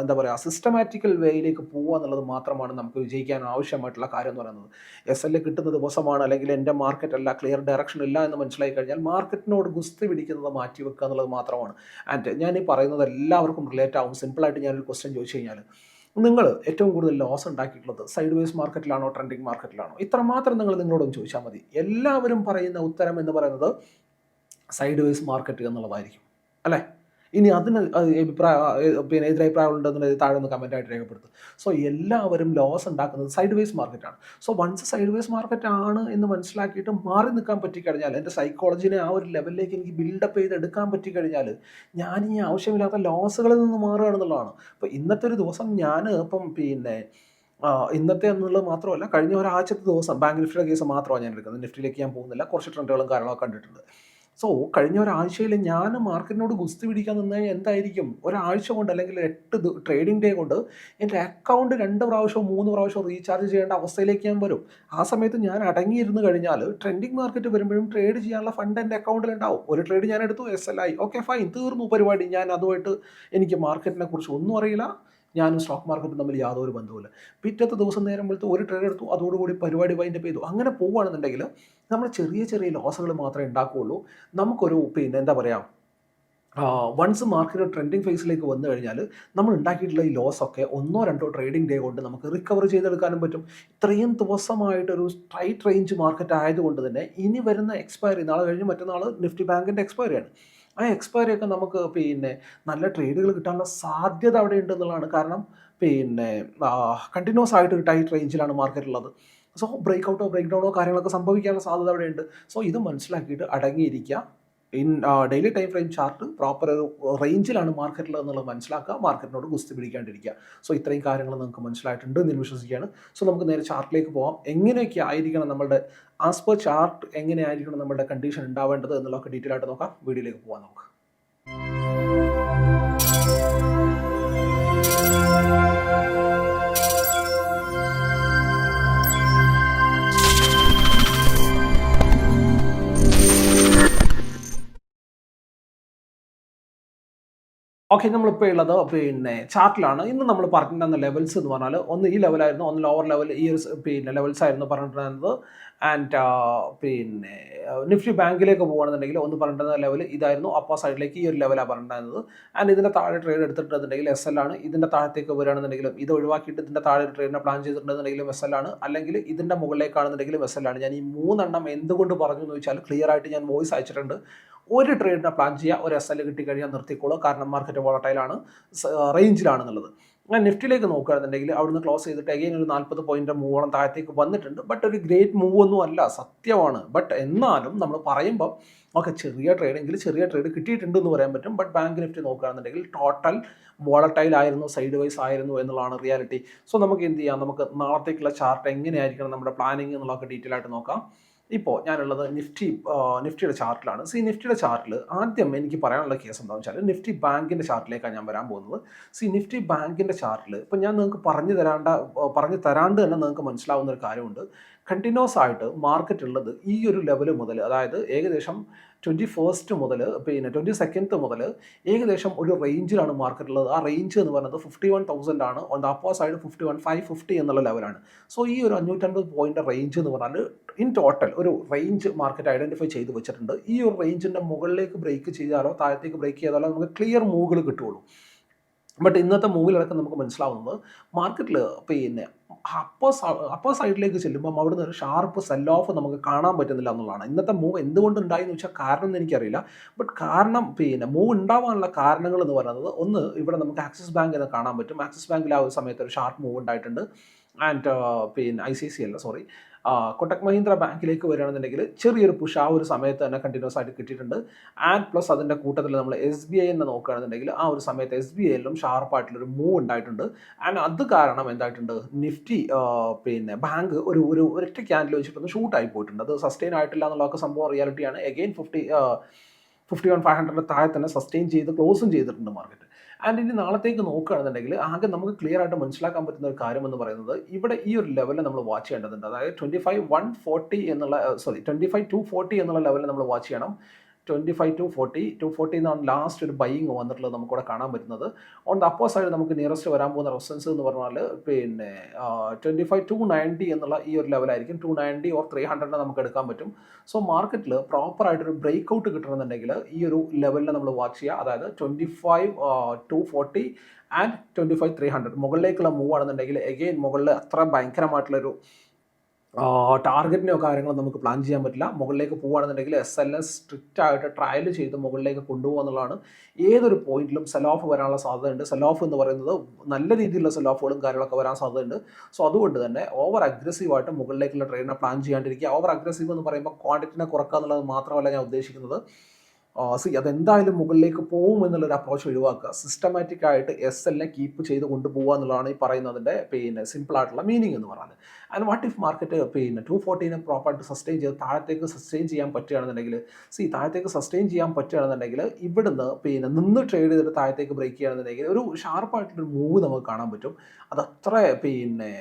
എന്താ പറയുക സിസ്റ്റമാറ്റിക്കൽ വേയിലേക്ക് പോകുക എന്നുള്ളത് മാത്രമാണ് നമുക്ക് വിജയിക്കാൻ ആവശ്യമായിട്ടുള്ള കാര്യം എന്ന് പറയുന്നത്. എസ് എൽ കിട്ടുന്ന ദിവസമാണ് അല്ലെങ്കിൽ എന്റെ മാർക്കറ്റ് അല്ല ക്ലിയർ ഡയറക്ഷൻ ഇല്ല എന്ന് മനസ്സിലായി കഴിഞ്ഞാൽ മാർക്കറ്റിനോട് ഗുസ്തി പിടിക്കുന്നത് മാറ്റി വെക്കുക എന്നുള്ളത് മാത്രമാണ്. ആൻഡ് ഞാൻ ഈ പറയുന്നത് എല്ലാവർക്കും റിലേറ്റ് ആവും. സിമ്പിളായിട്ട് ഞാനൊരു ക്വസ്റ്റ്യൻ ചോദിച്ചു കഴിഞ്ഞാൽ നിങ്ങൾ ഏറ്റവും കൂടുതൽ ലോസ് ഉണ്ടാക്കിയിട്ടുള്ളത് സൈഡ് വേസ് മാർക്കറ്റിലാണോ ട്രെൻഡിങ് മാർക്കറ്റിലാണോ ഇത്രമാത്രം നിങ്ങൾ നിങ്ങളോടൊന്ന് ചോദിച്ചാൽ മതി. എല്ലാവരും പറയുന്ന ഉത്തരം എന്ന് പറയുന്നത് സൈഡ് വേസ് മാർക്കറ്റ് എന്നുള്ളതായിരിക്കും. അല്ലേ? ഇനി അതിന് അഭിപ്രായം പിന്നെ എതിരഭിപ്രായം ഉണ്ടെന്നുള്ളത് താഴെ ഒന്ന് കമന്റ് ആയിട്ട് രേഖപ്പെടുത്തും. സോ എല്ലാവരും ലോസ് ഉണ്ടാക്കുന്നത് സൈഡ് വേസ് മാർക്കറ്റാണ് so once sideways market ആണ് എന്ന് മനസ്സിലാക്കിയിട്ട് മാറി നിൽക്കാൻ പറ്റിക്കഴിഞ്ഞാൽ എന്റെ സൈക്കോളജിനെ ആ ഒരു ലെവലിലേക്ക് എനിക്ക് ബിൽഡപ്പ് ചെയ്ത് എടുക്കാൻ പറ്റിക്കഴിഞ്ഞാൽ ഞാൻ ഈ ആവശ്യമില്ലാത്ത ലോസുകളിൽ നിന്ന് മാറുകയാണെന്നുള്ളതാണ് അപ്പോൾ ഇന്നത്തെ ഒരു ദിവസം ഞാൻ ഇപ്പം പിന്നെ ഇന്നത്തെ എന്നുള്ളത് മാത്രമല്ല കഴിഞ്ഞ ഒരാഴ്ചത്തെ ദിവസം ബാങ്ക് നിഫ്റ്റിയുടെ കേസ് മാത്രമാണ് ഞാൻ എടുക്കുന്നത്. നിഫ്റ്റിയിലേക്ക് ഞാൻ പോകുന്നില്ല. കുറച്ച് ട്രെൻഡുകളും കാര്യങ്ങളൊക്കെ കണ്ടിട്ടുണ്ട്. സോ കഴിഞ്ഞ ഒരാഴ്ചയിൽ ഞാൻ മാർക്കറ്റിനോട് ഗുസ്തി പിടിക്കാൻ നിന്ന് എന്തായിരിക്കും? ഒരാഴ്ച കൊണ്ട് അല്ലെങ്കിൽ എട്ട് ട്രേഡിംഗ് ഡേ കൊണ്ട് എന്റെ അക്കൗണ്ട് രണ്ട് പ്രാവശ്യം മൂന്ന് പ്രാവശ്യം റീചാർജ് ചെയ്യേണ്ട അവസ്ഥയിലേക്ക് ഞാൻ വരും. ആ സമയത്ത് ഞാൻ അടങ്ങിയിരുന്ന് കഴിഞ്ഞാൽ ട്രെൻഡിങ് മാർക്കറ്റ് വരുമ്പോഴും ട്രേഡ് ചെയ്യാനുള്ള ഫണ്ട് എന്റെ അക്കൗണ്ടിൽ ഉണ്ടാവും. ഒരു ട്രേഡ് ഞാൻ എടുത്തു S L I okay fine തീർന്നു പരിപാടി. ഞാൻ അതുമായിട്ട് എനിക്ക് മാർക്കറ്റിനെ കുറിച്ച് ഒന്നും അറിയില്ല. ഞാനും സ്റ്റോക്ക് മാർക്കറ്റും തമ്മിൽ യാതൊരു ബന്ധവുമില്ല. പിറ്റത്തെ ദിവസം നേരം വിളിച്ച് ഒരു ട്രേഡ് എടുത്തു. അതോടുകൂടി പരിപാടി വൈൻഡപ്പ് ചെയ്തു. അങ്ങനെ പോവുകയാണെന്നുണ്ടെങ്കിൽ നമ്മൾ ചെറിയ ചെറിയ ലോസുകൾ മാത്രമേ ഉണ്ടാക്കുകയുള്ളൂ. നമുക്കൊരു പിന്നെ എന്താ പറയുക വൺസ് മാർക്കറ്റ് ട്രെൻഡിങ് ഫേസിലേക്ക് വന്നു കഴിഞ്ഞാൽ നമ്മൾ ഉണ്ടാക്കിയിട്ടുള്ള ഈ ലോസ് ഒക്കെ ഒന്നോ രണ്ടോ ട്രേഡിംഗ് ഡേ കൊണ്ട് നമുക്ക് റിക്കവർ ചെയ്തെടുക്കാനും പറ്റും. ഇത്രയും ദിവസമായിട്ടൊരു സ്ട്രൈറ്റ് റേഞ്ച് മാർക്കറ്റ് ആയതുകൊണ്ട് തന്നെ ഇനി വരുന്ന എക്സ്പയറി നാളെ കഴിഞ്ഞ് മറ്റന്നാൾ നിഫ്റ്റി ബാങ്കിന്റെ എക്സ്പയറിയാണ് ആ എക്സ്പയറി ഒക്കെ നമുക്ക് പിന്നെ നല്ല ട്രേഡുകൾ കിട്ടാനുള്ള സാധ്യത അവിടെ ഉണ്ടെന്നുള്ളതാണ്. കാരണം പിന്നെ കണ്ടിന്യൂസ് ആയിട്ട് ഒരു ടൈറ്റ് റേഞ്ചിലാണ് മാർക്കറ്റ് ഉള്ളത്. സോ ബ്രേക്ക് ഔട്ടോ ബ്രേക്ക് ഡൗണോ കാര്യങ്ങളൊക്കെ സംഭവിക്കാനുള്ള സാധ്യത അവിടെയുണ്ട്. സോ ഇത് മനസ്സിലാക്കിയിട്ട് അടങ്ങിയിരിക്കുക. In daily time frame chart proper ഒരു റേഞ്ചിലാണ് മാർക്കറ്റിൽ എന്നുള്ളത് മനസ്സിലാക്കുക. മാർക്കറ്റിനോട് കുസ്തി പിടിക്കാണ്ടിരിക്കുക. സോ ഇത്രയും കാര്യങ്ങൾ നമുക്ക് മനസ്സിലായിട്ടുണ്ട് എന്ന് വിശ്വസിക്കുകയാണ്. സോ നമുക്ക് നേരെ ചാർട്ടിലേക്ക് പോകാം എങ്ങനെയൊക്കെ ആയിരിക്കണം നമ്മുടെ ആസ് പെർ ചാർട്ട് എങ്ങനെയായിരിക്കണം നമ്മുടെ കണ്ടീഷൻ ഉണ്ടാവേണ്ടത് എന്നുള്ളതൊക്കെ ഡീറ്റെയിൽ ആയിട്ട് നോക്കാം. വീഡിയോയിലേക്ക് പോകാം നമുക്ക്. ഓക്കെ നമ്മളിപ്പോൾ ഉള്ളത് പിന്നെ ചാർട്ടിലാണ് ഇന്ന് നമ്മൾ പറഞ്ഞിട്ടുണ്ടെന്ന ലെവൽസ് എന്ന് പറഞ്ഞാൽ ഒന്ന് ഈ ലെവലായിരുന്നു ഒന്ന് ലോവർ ലെവൽ ഈ പിന്നെ ലെവൽസ് ആയിരുന്നു പറഞ്ഞിട്ടുണ്ടായിരുന്നത്. ആൻഡ് പിന്നെ നിഫ്റ്റി ബാങ്കിലേക്ക് പോകുകയാണെന്നുണ്ടെങ്കിൽ ഒന്ന് പറഞ്ഞിരുന്ന ലെവൽ ഇതായിരുന്നു. അപ്പർ സൈഡിലേക്ക് ഈ ഒരു ലെവലാണ് പറഞ്ഞിട്ടുണ്ടായിരുന്നത്. ആൻഡ് ഇതിന്റെ താഴെ ട്രേഡ് എടുത്തിട്ടുണ്ടെന്നുണ്ടെങ്കിൽ എസ് എൽ ആണ്. ഇതിന്റെ താഴത്തേക്ക് വരികയാണെന്നുണ്ടെങ്കിലും ഇത് ഒഴിവാക്കിയിട്ട് ഇതിന്റെ താഴെ ട്രേഡിനെ പ്ലാൻ ചെയ്തിട്ടുണ്ടെന്നുണ്ടെങ്കിലും എസ് എൽ ആണ്. അല്ലെങ്കിൽ ഇതിന്റെ മുകളിലേക്കാണെന്നുണ്ടെങ്കിലും എസ് എൽ ആണ്. ഞാൻ ഈ മൂന്നെണ്ണം എന്തുകൊണ്ട് പറഞ്ഞു എന്ന് വെച്ചാൽ ക്ലിയർ ആയിട്ട് ഞാൻ വോയിസ് അയച്ചിട്ടുണ്ട്. ഒരു ട്രേഡിനെ പ്ലാൻ ചെയ്യുക ഒരു എസ് എൽ കിട്ടിക്കഴിഞ്ഞാൽ നിർത്തിക്കോളൂ. കാരണം മാർക്കറ്റ് വോളട്ടൈലാണ് റേഞ്ചിലാണെന്നുള്ളത് ഞാൻ നിഫ്റ്റിലേക്ക് നോക്കുകയാണെന്നുണ്ടെങ്കിൽ അവിടുന്ന് ക്ലോസ് ചെയ്തിട്ട് അഗെയിൻ ഒരു നാൽപ്പത് പോയിന്റ് മൂവോളം താഴത്തേക്ക് വന്നിട്ടുണ്ട്. ബട്ട് ഒരു ഗ്രേറ്റ് മൂവ് ഒന്നും അല്ല സത്യമാണ്. ബട്ട് എന്നാലും നമ്മൾ പറയുമ്പോൾ ഓക്കെ ചെറിയ ട്രേഡെങ്കിൽ ചെറിയ ട്രേഡ് കിട്ടിയിട്ടുണ്ട് എന്ന് പറയാൻ പറ്റും. ബട്ട് ബാങ്ക് നിഫ്റ്റി നോക്കുകയാണെന്നുണ്ടെങ്കിൽ ടോട്ടൽ വോളട്ടൈൽ ആയിരുന്നു സൈഡ് വൈസ് ആയിരുന്നു എന്നുള്ളതാണ് റിയാലിറ്റി സോ നമുക്ക് എന്ത് ചെയ്യാം? നമുക്ക് നാളത്തേക്കുള്ള ചാർട്ട് എങ്ങനെയായിരിക്കണം? നമ്മുടെ പ്ലാനിങ് എന്നുള്ളതൊക്കെ ഡീറ്റെയിൽ ആയിട്ട് നോക്കാം. ഇപ്പോൾ ഞാനുള്ളത് നിഫ്റ്റി നിഫ്റ്റിയുടെ ചാർട്ടിലാണ്. സി നിഫ്റ്റിയുടെ ചാർട്ടിൽ ആദ്യം എനിക്ക് പറയാനുള്ള കേസ് എന്താണെന്ന് വെച്ചാൽ നിഫ്റ്റി ബാങ്കിന്റെ ചാർട്ടിലേക്കാണ് ഞാൻ വരാൻ പോകുന്നത്. സി നിഫ്റ്റി ബാങ്കിന്റെ ചാർട്ടിൽ ഇപ്പം ഞാൻ നിങ്ങൾക്ക് പറഞ്ഞു തരാണ്ട പറഞ്ഞു തരാണ്ട് തന്നെ നിങ്ങൾക്ക് മനസ്സിലാവുന്ന ഒരു കാര്യമുണ്ട്. കണ്ടിന്യൂസ് ആയിട്ട് മാർക്കറ്റ് ഉള്ളത് ഈ ഒരു ലെവൽ മുതൽ അതായത് ഏകദേശം ട്വന്റി ഫസ്റ്റ് മുതൽ പിന്നെ ട്വന്റി സെക്കൻഡ് മുതൽ ഏകദേശം ഒരു റേഞ്ചിലാണ് മാർക്കറ്റുള്ളത് ആ റേഞ്ച് എന്ന് പറയുന്നത് ഫിഫ്റ്റി വൺ തൗസൻഡ് ആണ്. On the upper side fifty one five fifty എന്നുള്ള ലെവലാണ് സോ ഈ ഒരു അഞ്ഞൂറ്റൻപത് പോയിന്റ് റേഞ്ച് എന്ന് പറഞ്ഞാൽ ഇൻ ടോട്ടൽ ഒരു റേഞ്ച് മാർക്കറ്റ് ഐഡന്റിഫൈ ചെയ്ത് വെച്ചിട്ടുണ്ട്. ഈ ഒരു റേഞ്ചിന്റെ മുകളിലേക്ക് ബ്രേക്ക് ചെയ്താലോ താഴത്തേക്ക് ബ്രേക്ക് ചെയ്താലോ നമുക്ക് ക്ലിയർ മൂവുകൾ കിട്ടുള്ളൂ ബട്ട് ഇന്നത്തെ മൂവിലടക്കം നമുക്ക് മനസ്സിലാവുന്നത് മാർക്കറ്റിൽ പിന്നെ അപ്പർ അപ്പർ സൈഡിലേക്ക് ചെല്ലുമ്പോൾ അവിടുന്ന് ഒരു ഷാർപ്പ് സെൽ ഓഫ് നമുക്ക് കാണാൻ പറ്റുന്നില്ല എന്നുള്ളതാണ്. ഇന്നത്തെ മൂവ് എന്തുകൊണ്ട് ഉണ്ടായി എന്ന് വെച്ചാൽ കാരണം എന്ന് എനിക്കറിയില്ല. ബട്ട് കാരണം പിന്നെ മൂവ് ഉണ്ടാവാനുള്ള കാരണങ്ങൾ എന്ന് പറയുന്നത് ഒന്ന് ഇവിടെ നമുക്ക് ആക്സിസ് ബാങ്ക് എന്ന് കാണാൻ പറ്റും. ആക്സിസ് ബാങ്കിൽ ആ ഒരു സമയത്ത് ഒരു ഷാർപ്പ് മൂവ് ഉണ്ടായിട്ടുണ്ട്. ആൻഡ് പിന്നെ ഐ സി സി അല്ല സോറി കൊട്ടക് മഹീന്ദ്ര ബാങ്കിലേക്ക് വരികയാണെന്നുണ്ടെങ്കിൽ ചെറിയൊരു പുഷ് ആ ഒരു സമയത്ത് തന്നെ കണ്ടിന്യൂസ് ആയിട്ട് കിട്ടിയിട്ടുണ്ട്. ആൻഡ് പ്ലസ് അതിന്റെ കൂട്ടത്തിൽ നമ്മൾ എസ് ബി ഐ എന്ന് നോക്കുകയാണെന്നുണ്ടെങ്കിൽ ആ ഒരു സമയത്ത് എസ് ബി ഐയിലും ഷാർപ്പായിട്ടുള്ളൊരു മൂവ് ഉണ്ടായിട്ടുണ്ട്. ആൻഡ് അത് കാരണം എന്തായിട്ടുണ്ട്? നിഫ്റ്റി പിന്നെ ബാങ്ക് ഒരു ഒരു ഒരൊറ്റ ക്യാൻഡിൽ വെച്ചിട്ടൊന്ന് ഷൂട്ടായി പോയിട്ടുണ്ട്. അത് സസ്റ്റെയിൻ ആയിട്ടില്ല എന്നുള്ളതൊക്കെ സംഭവം റിയാലിറ്റിയാണ് again fifty fifty one five hundred താഴെ തന്നെ സസ്റ്റെയിൻ ചെയ്ത് ക്ലോസും ചെയ്തിട്ടുണ്ട് മാർക്കറ്റ് ആൻഡ് ഇനി നാളത്തേക്ക് നോക്കുകയാണെന്നുണ്ടെങ്കിൽ ആകെ നമുക്ക് ക്ലിയർ ആയിട്ട് മനസ്സിലാക്കാൻ പറ്റുന്ന ഒരു കാര്യം എന്ന് പറയുന്നത് ഇവിടെ ഈ ഒരു ലെവലിൽ നമ്മൾ വാച്ച് ചെയ്യേണ്ടതുണ്ട്. അതായത് ട്വന്റി ഫൈവ് വൺ ഫോർട്ടി എന്നുള്ള sorry twenty five two forty എന്നുള്ള ലെവലിൽ നമ്മൾ വാച്ച് ചെയ്യണം. Twenty five two forty two forty last ഒരു ബൈയിങ് വന്നിട്ടുള്ളത് നമുക്കിവിടെ കാണാൻ പറ്റുന്നത്. ഓൺ ദ അപ്പോസ് സൈഡ് നമുക്ക് നിയറസ്റ്റ് വരാൻ പോകുന്ന റെസിസ്റ്റൻസ് എന്ന് പറഞ്ഞാൽ പിന്നെ ട്വന്റി ഫൈവ് ടു നയന്റി എന്നുള്ള ഈ ഒരു ലെവലായിരിക്കും two ninety or three hundred നമുക്ക് എടുക്കാൻ പറ്റും. സോ മാർക്കറ്റിൽ പ്രോപ്പറായിട്ടൊരു ബ്രേക്ക് ഔട്ട് കിട്ടണമെന്നുണ്ടെങ്കിൽ ഈ ഒരു ലെവലിൽ നമ്മൾ വാച്ച് ചെയ്യുക. അതായത് twenty five two forty and twenty five three hundred മുകളിലേക്കുള്ള മൂവ് ആണെന്നുണ്ടെങ്കിൽ എഗെയിൻ മുകളിൽ അത്ര ഭയങ്കരമായിട്ടുള്ളൊരു ടാർഗറ്റിനെയോ കാര്യങ്ങളോ നമുക്ക് പ്ലാൻ ചെയ്യാൻ പറ്റില്ല. മുകളിലേക്ക് പോകുകയാണെന്നുണ്ടെങ്കിൽ എസ് എൽ എസ് സ്ട്രിക്റ്റ് ആയിട്ട് ട്രയൽ ചെയ്ത് മുകളിലേക്ക് കൊണ്ടുപോകുക എന്നുള്ളതാണ് ഏതൊരു പോയിന്റിലും സെൽ ഓഫ് വരാനുള്ള സാധ്യതയുണ്ട്. സെൽ ഓഫ് എന്ന് പറയുന്നത് നല്ല രീതിയിലുള്ള സെൽ ഓഫുകളും കാര്യങ്ങളൊക്കെ വരാൻ സാധ്യതയുണ്ട്. സോ അതുകൊണ്ട് തന്നെ ഓവർ അഗ്രസീവായിട്ട് മുകളിലേക്കുള്ള ട്രെയിനിനെ പ്ലാൻ ചെയ്യാണ്ടിരിക്കുക. ഓവർ അഗ്രസീവ് എന്ന് പറയുമ്പോൾ ക്വാണ്ടിറ്റിനെ കുറക്കുക എന്നുള്ളത് മാത്രമല്ല ഞാൻ ഉദ്ദേശിക്കുന്നത്. അതെന്തായാലും മുകളിലേക്ക് പോകും എന്നുള്ളൊരു അപ്രോച്ച് ഒഴിവാക്കുക. സിസ്റ്റമാറ്റിക് ആയിട്ട് എസ് എല്ലെ കീപ്പ് ചെയ്ത് കൊണ്ടുപോകുക എന്നുള്ളതാണ് ഈ പറയുന്നതിന്റെ പിന്നെ സിമ്പിൾ ആയിട്ടുള്ള മീനിങ് എന്ന് പറയുന്നത്. ആൻഡ് വാട്ട് ഇഫ് മാർക്കറ്റ് പിന്നെ ടു ഫോർട്ടീനെ പ്രോപ്പറായിട്ട് സസ്റ്റെയിൻ ചെയ്ത് താഴത്തേക്ക് സസ്റ്റെയിൻ ചെയ്യാൻ പറ്റുകയാണെന്നുണ്ടെങ്കിൽ സി താഴത്തേക്ക് സസ്റ്റെയിൻ ചെയ്യാൻ പറ്റുകയാണെന്നുണ്ടെങ്കിൽ ഇവിടുന്ന് പിന്നെ നിന്ന് ട്രേഡ് ചെയ്തിട്ട് താഴത്തേക്ക് ബ്രേക്ക് ചെയ്യുകയാണെന്നുണ്ടെങ്കിൽ ഒരു ഷാർപ്പായിട്ടുള്ളൊരു മൂവ് നമുക്ക് കാണാൻ പറ്റും. അതത്ര പിന്നെ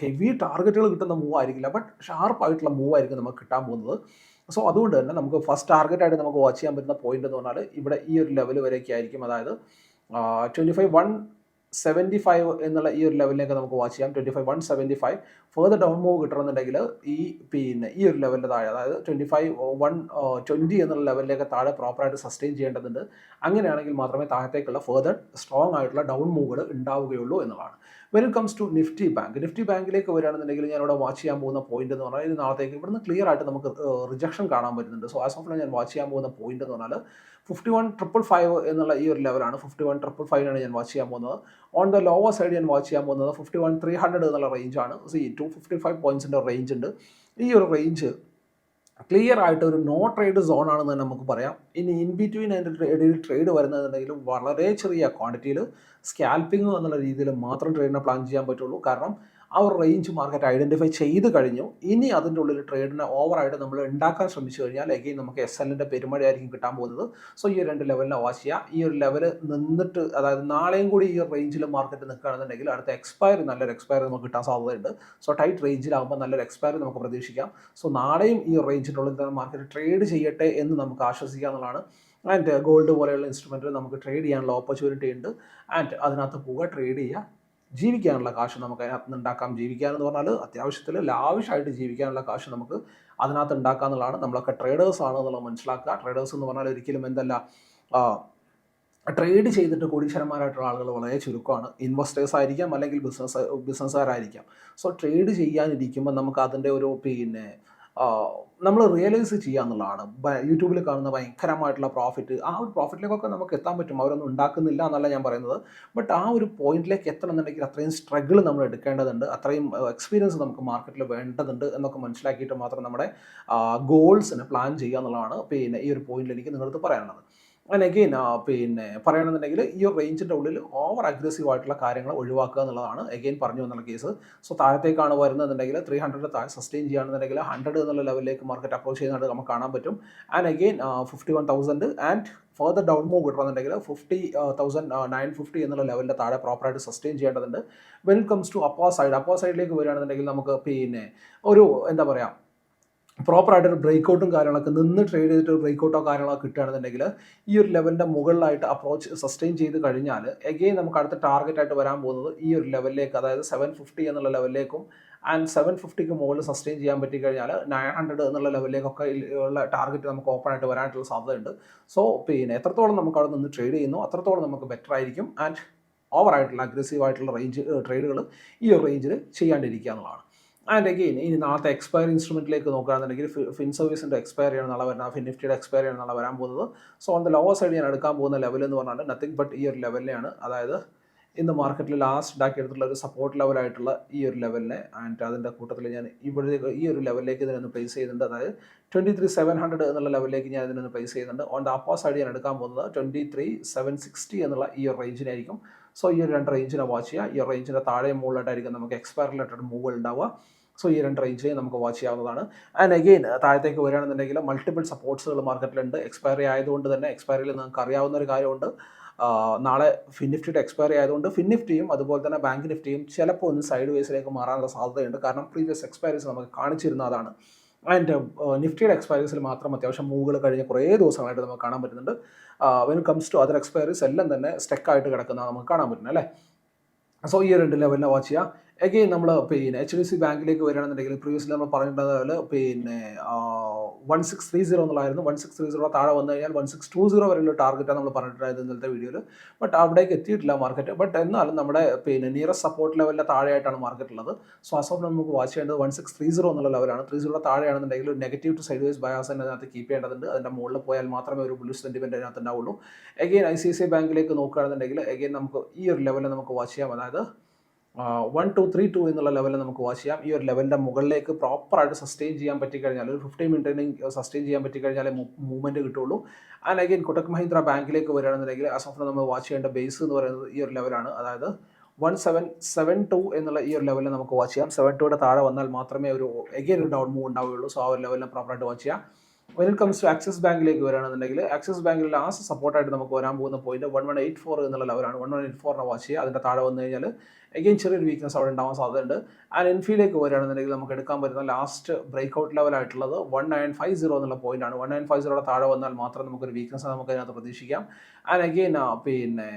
ഹെവി ടാർഗറ്റുകൾ കിട്ടുന്ന മൂവ് ആയിരിക്കില്ല. ബട്ട് ഷാർപ്പായിട്ടുള്ള മൂവ് ആയിരിക്കും നമുക്ക് കിട്ടാൻ പോകുന്നത്. സോ അതുകൊണ്ട് തന്നെ നമുക്ക് ഫസ്റ്റ് ടാർഗറ്റ് ആയിട്ട് നമുക്ക് വാച്ച് ചെയ്യാൻ പറ്റുന്ന പോയിന്റ് എന്ന് പറഞ്ഞാൽ ഇവിടെ ഈ ഒരു ലെവൽ വരെയൊക്കെ ആയിരിക്കും. അതായത് twenty five one seventy five എന്നുള്ള ഈ ഒരു ലെവലിലേക്ക് നമുക്ക് വാച്ച് ചെയ്യാം. Twenty five one seventy five further down move കിട്ടണമെന്നുണ്ടെങ്കിൽ ഈ പിന്നെ ഈ ഒരു ലെവലിന്റെ താഴെ അതായത് ട്വന്റി ഫൈവ് വൺ ട്വന്റി എന്നുള്ള ലെവലിലേക്ക് താഴെ പ്രോപ്പറായിട്ട് സസ്റ്റെയിൻ ചെയ്യേണ്ടതുണ്ട്. അങ്ങനെയാണെങ്കിൽ മാത്രമേ താഴത്തേക്കുള്ള ഫെർദർ സ്ട്രോങ് ആയിട്ടുള്ള ഡൗൺ മൂവുകൾ ഉണ്ടാവുകയുള്ളൂ എന്നുള്ളതാണ്. When it comes to nifty bank nifty ബാങ്കിലേക്ക് വരികയാണെന്നുണ്ടെങ്കിൽ ഞാൻ ഇവിടെ വാച്ച് ചെയ്യാൻ പോകുന്ന പോയിന്റ് എന്ന് പറഞ്ഞാൽ നാളത്തേക്ക് ഇവിടുന്ന് ക്ലിയർ ആയിട്ട് നമുക്ക് റിജക്ഷൻ കാണാൻ പറ്റുന്നുണ്ട്. സോ ആസ് ഓഫ് ഞാൻ വാച്ച് ചെയ്യാൻ പോകുന്ന പോയിന്റ് എന്ന് പറഞ്ഞാൽ ഫിഫ്റ്റി വൺ ട്രിപ്പിൾ ഫൈവ് എന്നുള്ള ഈ ഒരു ലെവലാണ് ഫിഫ്റ്റി വൺ ട്രിപ്പിൾ ഫൈവിനാണ് ഞാൻ വാച്ച് ചെയ്യാൻ പോകുന്നത്. ഓൺ ദ ലോവർ സൈഡ് ഞാൻ വാച്ച് ചെയ്യാൻ പോകുന്നത് ഫിഫ്റ്റി വൺ ത്രീ ഹൺഡ്രഡ് എന്നുള്ള റേഞ്ചാണ് സി ടു ഫിഫ്റ്റി ഫൈവ് പോയിൻസിന്റെ റേഞ്ച് ഉണ്ട്. ഈ ഒരു റേഞ്ച് ക്ലിയർ ആയിട്ട് ഒരു നോ ട്രേഡ് സോൺ ആണെന്ന് നമുക്ക് പറയാം. ഇനി ഇൻ ബിറ്റ്വീൻ അതിന്റെ ഇടയിൽ ട്രേഡ് വരുന്നതെന്നുണ്ടെങ്കിൽ വളരെ ചെറിയ ക്വാണ്ടിറ്റിയിൽ സ്കാൽപ്പിംഗ് എന്നുള്ള രീതിയിൽ മാത്രം ട്രേഡിനെ പ്ലാൻ ചെയ്യാൻ പറ്റുള്ളൂ. കാരണം ആ ഒരു റേഞ്ച് മാർക്കറ്റ് ഐഡന്റിഫൈ ചെയ്ത് കഴിഞ്ഞു. ഇനി അതിന്റെ ഉള്ളിൽ ട്രേഡിനെ ഓവറായിട്ട് നമ്മൾ ഉണ്ടാക്കാൻ ശ്രമിച്ചു കഴിഞ്ഞാൽ എഗെയിൻ നമുക്ക് എസ് എല്ലിന്റെ പെരുമഴയായിരിക്കും കിട്ടാൻ പോകുന്നത്. സോ ഈ രണ്ട് ലെവലിനെ വാച്ച് ചെയ്യുക. ഈ ഒരു ലെവൽ നിന്നിട്ട് അതായത് നാളെയും കൂടി ഈ റേഞ്ചിൽ മാർക്കറ്റ് നിൽക്കുകയാണെന്നുണ്ടെങ്കിൽ അടുത്ത എക്സ്പയറി നല്ലൊരു എക്സ്പയറി നമുക്ക് കിട്ടാൻ സാധ്യതയുണ്ട്. സോ ടൈറ്റ് റേഞ്ചിലാകുമ്പോൾ നല്ലൊരു എക്സ്പയറി നമുക്ക് പ്രതീക്ഷിക്കാം. സോ നാളെയും ഈ റേഞ്ചിന്റെ ഉള്ളിൽ തന്നെ മാർക്കറ്റ് ട്രേഡ് ചെയ്യട്ടെ എന്ന് നമുക്ക് ആശ്വസിക്കുക എന്നുള്ളതാണ്. ആൻഡ് ഗോൾഡ് പോലെയുള്ള ഇൻസ്ട്രുമെന്റിൽ നമുക്ക് ട്രേഡ് ചെയ്യാനുള്ള ഓപ്പർച്യൂണിറ്റി ഉണ്ട്. ആൻഡ് അതിനകത്ത് പോവുക ട്രേഡ് ചെയ്യുക. ജീവിക്കാനുള്ള കാശ് നമുക്ക് അതിനകത്ത് ഉണ്ടാക്കാം. ജീവിക്കാൻ എന്ന് പറഞ്ഞാൽ അത്യാവശ്യത്തിൽ ലാവിഷായിട്ട് ജീവിക്കാനുള്ള കാശ് നമുക്ക് അതിനകത്ത് ഉണ്ടാക്കുക എന്നുള്ളതാണ്. നമ്മളൊക്കെ ട്രേഡേഴ്സ് ആണ് എന്നുള്ളത് മനസ്സിലാക്കുക. ട്രേഡേഴ്സ് എന്ന് പറഞ്ഞാൽ ഒരിക്കലും എന്തല്ല ട്രേഡ് ചെയ്തിട്ട് കോടീശ്വരന്മാരായിട്ടുള്ള ആളുകൾ വളരെ ചുരുക്കമാണ്. ഇൻവെസ്റ്റേഴ്സ് ആയിരിക്കാം അല്ലെങ്കിൽ ബിസിനസ് ബിസിനസ്സുകാരായിരിക്കാം സോ ട്രേഡ് ചെയ്യാനിരിക്കുമ്പോൾ നമുക്ക് അതിന്റെ ഒരു പിന്നെ നമ്മൾ റിയലൈസ് ചെയ്യുക എന്നുള്ളതാണ് യൂട്യൂബിൽ കാണുന്ന ഭയങ്കരമായിട്ടുള്ള പ്രോഫിറ്റ് ആ ഒരു പ്രോഫിറ്റിലേക്കൊക്കെ നമുക്ക് എത്താൻ പറ്റും. അവരൊന്നും ഉണ്ടാക്കുന്നില്ല എന്നല്ല ഞാൻ പറയുന്നത്. ബട്ട് ആ ഒരു പോയിന്റിലേക്ക് എത്തണം എന്നുണ്ടെങ്കിൽ അത്രയും സ്ട്രഗിൾ നമ്മൾ എടുക്കേണ്ടതുണ്ട്. അത്രയും എക്സ്പീരിയൻസ് നമുക്ക് മാർക്കറ്റിൽ വേണ്ടതുണ്ട് എന്നൊക്കെ മനസ്സിലാക്കിയിട്ട് മാത്രം നമ്മുടെ ഗോൾസിന് പ്ലാൻ ചെയ്യുക എന്നുള്ളതാണ് പിന്നെ ഈ ഒരു പോയിന്റിൽ എനിക്ക് നിങ്ങളടുത്ത് പറയാനുള്ളത്. അങ്ങനെ അഗെയിൻ പിന്നെ പറയണമെന്നുണ്ടെങ്കിൽ ഈ ഒരു റേഞ്ചിന്റെ ഉള്ളിൽ ഓവർ അഗ്രസീവ് ആയിട്ടുള്ള കാര്യങ്ങൾ ഒഴിവാക്കുക എന്നുള്ളതാണ്. അഗെയിൻ പറഞ്ഞു എന്നുള്ള കേസ് സോ താഴത്തേക്കാണ് വരുന്നതെന്നുണ്ടെങ്കിൽ ത്രീ ഹൺഡ്രഡ് താഴെ സസ്റ്റെയിൻ ചെയ്യുകയാണെന്നുണ്ടെങ്കിൽ ഹൺഡ്രഡ് എന്നുള്ള ലെവലിലേക്ക് മാർക്കറ്റ് അപ്രോച്ച് ചെയ്യുന്നതായിട്ട് നമുക്ക് കാണാൻ പറ്റും. And again fifty one thousand and further down move കിട്ടണമെന്നുണ്ടെങ്കിൽ ഫിഫ്റ്റി തൗസൻഡ് നയൻ ഫിഫ്റ്റി എന്നുള്ള ലെവലിന്റെ താഴെ പ്രോപ്പറായിട്ട് സസ്റ്റെയിൻ ചെയ്യേണ്ടതുണ്ട്. When comes to upper side upper സൈഡിലേക്ക് വരികയാണെന്നുണ്ടെങ്കിൽ നമുക്ക് പിന്നെ ഒരു എന്താ പറയുക പ്രോപ്പറായിട്ട് ഒരു ബ്രേക്ക് ഔട്ടും കാര്യങ്ങളൊക്കെ നിന്ന് ട്രേഡ് ചെയ്തിട്ട് ഒരു ബ്രേക്ക് ഔട്ടോ കാര്യങ്ങളൊക്കെ കിട്ടുകയാണെന്നുണ്ടെങ്കിൽ ഈ ഒരു ലെവലിന്റെ മുകളിലായിട്ട് അപ്രോച്ച് സസ്റ്റെയിൻ ചെയ്ത് കഴിഞ്ഞാൽ എഗെയിൻ നമുക്ക് അടുത്ത ടാർഗറ്റ് ആയിട്ട് വരാൻ പോകുന്നത് ഈ ഒരു ലെവലിലേക്ക് അതായത് സെവൻ ഫിഫ്റ്റി എന്നുള്ള ലെവലിലേക്കും ആൻഡ് സെവൻ ഫിഫ്റ്റിക്ക് മുകളിൽ സസ്റ്റെയിൻ ചെയ്യാൻ പറ്റി കഴിഞ്ഞാൽ നയൻ ഹൺഡ്രഡ് എന്നുള്ള ലെവലിലേക്കൊക്കെ ഉള്ള ടാർഗറ്റ് നമുക്ക് ഓപ്പൺ ആയിട്ട് വരാനായിട്ടുള്ള സാധ്യതയുണ്ട്. സോ പിന്നെ എത്രത്തോളം നമുക്ക് അവിടെ നിന്ന് ട്രേഡ് ചെയ്യുന്നു അത്രത്തോളം നമുക്ക് ബെറ്റർ ആയിരിക്കും ആൻഡ് ഓവറായിട്ടുള്ള അഗ്രസീവ് ആയിട്ടുള്ള റേഞ്ച് ട്രേഡുകൾ ഈ ഒരു റേഞ്ചിൽ ചെയ്യാണ്ടിരിക്കുക എന്നുള്ളതാണ്. ആൻഡ് അഗെയിൻ ഇനി നാളത്തെ എക്സ്പയർ ഇൻസ്ട്രുമെന്റിലേക്ക് നോക്കുകയാണെന്നുണ്ടെങ്കിൽ ഫിൻ സർവീസിന്റെ എക്സ്പയർ ചെയ്യണം നാളെ വരുന്നത് ഫിൻ നിഫ്റ്റിയുടെ എക്സ്പയർ ചെയ്യണം നാളെ വരാൻ പോകുന്നത്. So on the lower side ഞാൻ എടുക്കാൻ പോകുന്ന ലെവൽ എന്ന് പറഞ്ഞാൽ നത്തിങ് ബട്ട് ഈ ഒരു ലെവലിനെയാണ് അതായത് ഇന്ന് മാർക്കറ്റിൽ ലാസ്റ്റ് ഉണ്ടാക്കി എടുത്തിട്ടുള്ള ഒരു സപ്പോർട്ട് ലെവലായിട്ടുള്ള ഈ ഒരു ലെവലിനെ ആൻഡ് അതിന്റെ കൂട്ടത്തിൽ ഞാൻ ഇവിടെ ഈ ഒരു ലെവലിലേക്ക് ഇതിനൊന്ന് പ്ലേസ് ചെയ്യുന്നുണ്ട്. അതായത് ട്വന്റി ത്രീ സെവൻ ഹൺഡ്രഡ് എന്നുള്ള ലെവലിലേക്ക് ഞാൻ ഇതിനൊന്ന് പ്ലേസ് ചെയ്യുന്നുണ്ട്. ഓൺ ദ അപ്പോ സൈഡ് ഞാൻ എടുക്കാൻ പോകുന്നത് ട്വന്റി ത്രീ സെവൻ സിക്സ്റ്റി എന്നുള്ള ഈ ഒരു റേഞ്ചിനായിരിക്കും സോ ഈ ഒരു രണ്ട് റേഞ്ചിനെ വാച്ച് ചെയ്യുക. ഈ റേഞ്ചിന്റെ താഴെ മുകളിലായിട്ടായിരിക്കും നമുക്ക് എക്സ്പയർ റിലേറ്റഡ് മൂവ് ഉണ്ടാവുക. സോ ഈ രണ്ട് റേഞ്ചിൽ നമുക്ക് വാച്ച് ചെയ്യാവുന്നതാണ്. ആൻഡ് അഗെയിൻ താഴത്തേക്ക് വരികയാണെന്നുണ്ടെങ്കിൽ മൾട്ടിപ്പിൾ സപ്പോർട്ട്സുകൾ മാർക്കറ്റിലുണ്ട് എക്സ്പയറി ആയതുകൊണ്ട് തന്നെ എക്സ്പയറിയിൽ നിങ്ങൾക്ക് അറിയാവുന്ന ഒരു കാര്യമുണ്ട്. നാളെ ഫിൻനിഫ്റ്റിയുടെ എക്സ്പയറി ആയതുകൊണ്ട് ഫിൻനിഫ്റ്റിയും അതുപോലെ തന്നെ ബാങ്ക് നിഫ്റ്റിയും ചിലപ്പോൾ ഒന്ന് സൈഡ് വേസിലേക്ക് മാറാനുള്ള സാധ്യതയുണ്ട്. കാരണം പ്രീവിയസ് എക്സ്പയറീസ് നമുക്ക് കാണിച്ചിരുന്നതാണ് ആൻഡ് നിഫ്റ്റിയുടെ എക്സ്പയറീസിൽ മാത്രം അത്യാവശ്യം മൂവുകൾ കഴിഞ്ഞ കുറേ ദിവസങ്ങളായിട്ട് നമുക്ക് കാണാൻ പറ്റുന്നുണ്ട്. When comes to other expiries എല്ലാം തന്നെ സ്റ്റെക്കായിട്ട് കിടക്കുന്ന നമുക്ക് കാണാൻ പറ്റുന്നത് അല്ലേ? സോ ഈ രണ്ട് ലെവലിനെ വാച്ച് ചെയ്യാം എഗെയിൻ നമ്മൾ പിന്നെ എച്ച് ഡി സി ബാങ്കിലേക്ക് വരികയാണെന്നുണ്ടെങ്കിൽ പ്രീവിയസ്ലി നമ്മൾ പറഞ്ഞിട്ടുള്ളത് പിന്നെ വൺ സിക്സ് ത്രീ സീറോ എന്നുള്ളതായിരുന്നു. വൺ സിക്സ് ത്രീ സീറോ താഴെ വന്നു കഴിഞ്ഞാൽ വൺ സിക്സ് ടു സീറോ വരെയുള്ള ടാർഗറ്റാണ് നമ്മൾ പറഞ്ഞിട്ടുണ്ടായത് ഇന്നലത്തെ വീഡിയോയിൽ ബട്ട് അവിടേക്ക് എത്തിയിട്ടില്ല മാർക്കറ്റ് ബട്ട് എന്നാലും നമ്മുടെ പിന്നെ നിയറസ്റ്റ് സപ്പോർട്ട് ലെവലിന്റെ താഴെയായിട്ടാണ് മാർക്കറ്റ് ഉള്ളത്. സോ അസ് ഓഫ് നമുക്ക് വാച്ച് ചെയ്യേണ്ടത് വൺ സിക്സ് ത്രീ സീറോ എന്നുള്ള ലെവലാണ് ത്രീ സീറോ താഴെയാണെന്നുണ്ടെങ്കിൽ ഒരു negative to side vice bias തന്നെ അതിനകത്ത് കീപ്പ് ചെയ്യേണ്ടതുണ്ട്. അതിന്റെ മുകളിൽ പോയാൽ മാത്രമേ ഒരു ബുള്ളിഷ് സെന്റിമെന്റ് അതിനകത്ത് ഉണ്ടാവുള്ളൂ. Again I C I C ബാങ്കിലേക്ക് നോക്കുകയാണെന്നുണ്ടെങ്കിൽ എഗെയിൻ നമുക്ക് ഈ ഒരു ലെവലിൽ നമുക്ക് വാച്ച് ചെയ്യാം. അതായത് വൺ ടു ത്രീ ടു എന്നുള്ള ലെവലിൽ നമുക്ക് വാച്ച് ചെയ്യാം. ഈ ഒരു ലെവലിന്റെ മുകളിലേക്ക് പ്രോപ്പറായിട്ട് സസ്റ്റെയിൻ ചെയ്യാൻ പറ്റിക്കഴിഞ്ഞാൽ ഒരു ഫിഫ്റ്റീൻ മിനിറ്റിന് സസ്റ്റെയിൻ ചെയ്യാൻ പറ്റിക്കഴിഞ്ഞാലേ മൂവ്മെന്റ് കിട്ടുള്ളൂ. ആൻഡ് അഗൈൻ കൊട്ടക് മഹീന്ദ്ര ബാങ്കിലേക്ക് വരികയാണെന്നുണ്ടെങ്കിൽ ആസ് ഓഫ് നമ്മൾ വാച്ച് ചെയ്യേണ്ട ബേസ് എന്ന് പറയുന്നത് ഈ ഒരു ലെവലാണ് അതായത് വൺ സെവൻ സെവൻ ടു എന്നുള്ള ഈ ഒരു ലെവലിൽ നമുക്ക് വാച്ച് ചെയ്യാം. സെവൻ ടുയുടെ താഴെ വന്നാൽ മാത്രമേ ഒരു എഗെയിൻ ഒരു ഡൗൺ മൂവ് ഉണ്ടാവുകയുള്ളൂ. സോ ആ ഒരു ലെവലിൽ പ്രോപ്പറായിട്ട് വാച്ച് ചെയ്യാം. When it comes to Axis ബാങ്കിലേക്ക് വരികയാണെന്നുണ്ടെങ്കിൽ ആക്സിസ് ബാങ്കിൽ ലാസ്റ്റ് സപ്പോർട്ടായിട്ട് നമുക്ക് വരാൻ പോകുന്ന point one one eight four എന്നുള്ള ലെവലാണ് വൺ വൺ എയ്റ്റ് ഫോറിനെ വാച്ച് ചെയ്യുക. അതിന്റെ താഴെ വന്നു കഴിഞ്ഞാൽ എഗെയിൻ ചെറിയൊരു വീക്ക്നെസ് അവിടെ ഉണ്ടാവാൻ സാധ്യതയുണ്ട്. ആൻഡ് എൻഫിയിലേക്ക് വരികയാണെന്നുണ്ടെങ്കിൽ നമുക്ക് എടുക്കാൻ പറ്റുന്ന ലാസ്റ്റ് ബ്രേക്ക് ഔട്ട് ലെവലായിട്ടുള്ളത് വൺ നയൻ ഫൈവ് സീറോ എന്നുള്ള പോയിന്റ് ആണ്. വൺ നയൻ ഫൈവ് സീറോയുടെ താഴെ വന്നാൽ മാത്രം നമുക്കൊരു വീക്ക്നസ് നമുക്ക് അതിനകത്ത് പ്രതീക്ഷിക്കാം. ആൻഡ് അഗെയിൻ പിന്നെ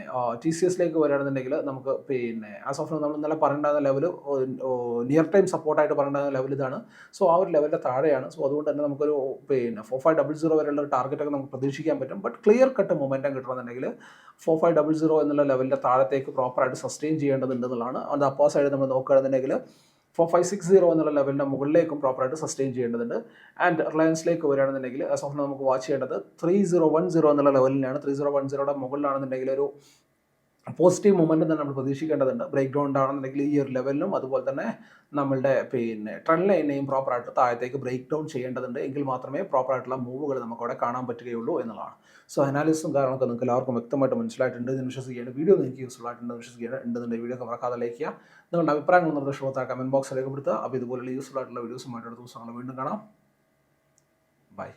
ടി സി എസിലേക്ക് വരികയാണെന്നുണ്ടെങ്കിൽ നമുക്ക് പിന്നെ ആസ് ഓഫ് നമ്മൾ ഇന്നലെ പറയേണ്ടുന്ന ലെവൽ നിയർ ടൈം സപ്പോർട്ടായിട്ട് പറയേണ്ടുന്ന ലെവൽ ഇതാണ്. സോ ആ ഒരു ലെവലിന്റെ താഴെയാണ്. സോ അതുകൊണ്ട് തന്നെ നമുക്കൊരു പിന്നെ ഫോർ ഫൈവ് ഡബിൾ സീറോ വരെയുള്ള ടാർഗറ്റൊക്കെ നമുക്ക് പ്രതീക്ഷിക്കാൻ പറ്റും. ബട്ട് ക്ലിയർ കട്ട് മൊമെന്റം കിട്ടണമെന്നുണ്ടെങ്കിൽ ഫോർ ഫൈവ് ഡബിൾ സീറോ എന്നുള്ള ലെവലിന്റെ താഴത്തേക്ക് പ്രോപ്പറായിട്ട് സസ്റ്റെയിൻ ചെയ്യേണ്ടതുണ്ടെന്നുള്ളതാണ്. എന്നുള്ളതാണ് അത് അപ്പോ സൈഡ് നമ്മൾ നോക്കുകയാണെന്നുണ്ടെങ്കിൽ ഫോർ ഫൈവ് സിക്സ് സീറോ എന്നുള്ള ലെവലിന്റെ മുകളിലേക്കും പ്രോപ്പറായിട്ട് സസ്റ്റെയിൻ ചെയ്യേണ്ടതുണ്ട്. ആൻഡ് റിലയൻസിലേക്ക് വരികയാണെന്നുണ്ടെങ്കിൽ ആസ് ഓഫ് നമുക്ക് വാച്ച് ചെയ്യേണ്ടത് ത്രീ സീറോ വൺ സീറോ എന്നുള്ള ലെവലിലാണ് ത്രീ സീറോ വൺ സീറോയുടെ മുകളിലാണെന്നുണ്ടെങ്കിൽ ഒരു പോസിറ്റീവ് മൊമെന്റം തന്നെ നമ്മൾ പ്രതീക്ഷിക്കേണ്ടതുണ്ട്. ബ്രേക്ക് ഡൗൺ ആണെന്നുണ്ടെങ്കിൽ ഈ ഒരു ലെവലിലും അതുപോലെ തന്നെ നമ്മളുടെ പിന്നെ ട്രെൻഡ് ലൈനെയും പ്രോപ്പറായിട്ട് താഴത്തേക്ക് ബ്രേക്ക് ഡൗൺ ചെയ്യേണ്ടതുണ്ട്. എങ്കിൽ മാത്രമേ പ്രോപ്പറായിട്ടുള്ള മൂവുകൾ നമുക്കവിടെ കാണാൻ പറ്റുകയുള്ളൂ എന്നുള്ളതാണ്. സോ അനാലിസും കാരണമൊക്കെ നിങ്ങൾക്ക് എല്ലാവർക്കും വ്യക്തമായിട്ട് മനസ്സിലായിട്ടുണ്ട്. എന്ന് വിശ്വസിക്കുകയാണ്. വീഡിയോ നിങ്ങൾക്ക് യൂസ്ഫുൾ ആയിട്ടുണ്ട് വിശ്വസിക്കുകയാണ്. വീഡിയോ മറക്കാതെ ലൈക്ക് ചെയ്യുക. നിങ്ങളുടെ അഭിപ്രായങ്ങൾ നിർദ്ദേശങ്ങൾ കമന്റ് ബോക്സിൽ രേഖപ്പെടുത്തുക. അപ്പോൾ ഇതുപോലുള്ള യൂസ്ഫുൾ ആയിട്ടുള്ള വീഡിയോസുമായിട്ട് അടുത്ത ദിവസങ്ങൾ വീണ്ടും കാണാം. ബൈ